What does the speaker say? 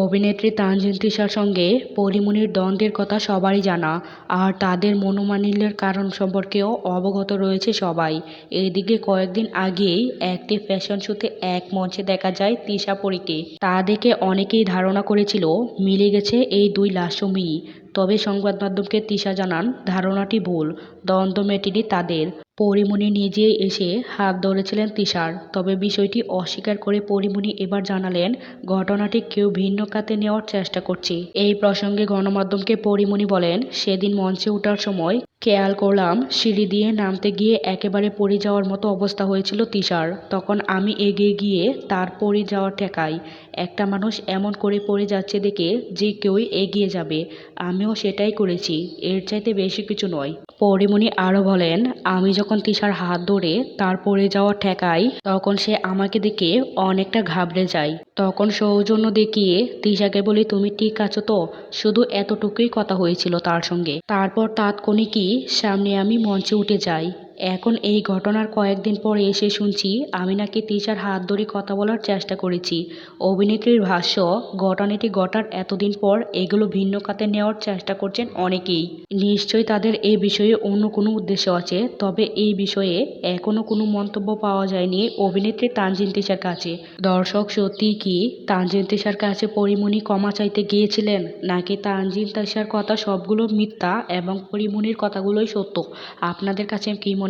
অভিনেত্রী তানজিন তিশার সঙ্গে পরীমনির দ্বন্দ্বের কথা সবারই জানা, আর তাদের মনোমালিন্যের কারণ সম্পর্কেও অবগত রয়েছে সবাই। এদিকে কয়েকদিন আগেই একটি ফ্যাশন শোতে এক মঞ্চে দেখা যায় তিশা পরীকে। তা দেখে অনেকেই ধারণা করেছিল, মিলে গেছে এই দুই লাস্যময়ী তবে সংবাদ মাধ্যমকে তিশা জানান, ধারণাটি ভুল, দ্বন্দ্ব মেটেনি তাদের। পরিমণি নিজে এসে হাত ধরেছিলেন তিশার। তবে বিষয়টি অস্বীকার করে পরিমণি এবার জানালেন, ঘটনাটি কেউ ভিন্ন কাতে নেওয়ার চেষ্টা করছি। এই প্রসঙ্গে গণমাধ্যমকে পরিমণি বলেন, সেদিন মঞ্চে ওঠার সময় খেয়াল করলাম, সিঁড়ি দিয়ে নামতে গিয়ে একেবারে পড়ে যাওয়ার মতো অবস্থা হয়েছিল তিশার। তখন আমি এগিয়ে গিয়ে তার পড়ে যাওয়া ঠেকাই। একটা মানুষ এমন করে পড়ে যাচ্ছে দেখে যে কেউই এগিয়ে যাবে। আমিও সেটাই করেছি, এর চাইতে বেশি কিছু নয়। পরিমণি আরও বলেন, আমি যখন তিশার হাত ধরে তার পড়ে যাওয়া ঠেকাই, তখন সে আমাকে দেখে অনেকটা ঘাবড়ে যায়। তখন সৌজন্য দেখিয়ে, তিশাকে বলি, তুমি ঠিক আছো তো? শুধু এতটুকুই কথা হয়েছিল তার সঙ্গে। তারপর তাৎক্ষণিকই সামনে আমি মঞ্চে উঠে যাই। এখন এই ঘটনার কয়েকদিন পরে এসে শুনছি আমি নাকি তিশার হাত ধরে কথা বলার চেষ্টা করেছি। অভিনেত্রীর ভাষ্য, ঘটনাটি ঘটার এতদিন পর এগুলো ভিন্ন খাতে নেওয়ার চেষ্টা করছেন অনেকেই। নিশ্চয়ই তাদের এই বিষয়ে অন্য কোনো উদ্দেশ্য আছে, তবে এই বিষয়ে এখনও কোনো মন্তব্য পাওয়া যায়নি অভিনেত্রী তানজিন তিশার কাছে। দর্শক, সত্যি কি তানজিন তিশার কাছে পরিমণি ক্ষমা চাইতে গিয়েছিলেন? নাকি তানজিন তিশার কথা সবগুলো মিথ্যা এবং পরিমণির কথাগুলোই সত্য? আপনাদের কাছে কী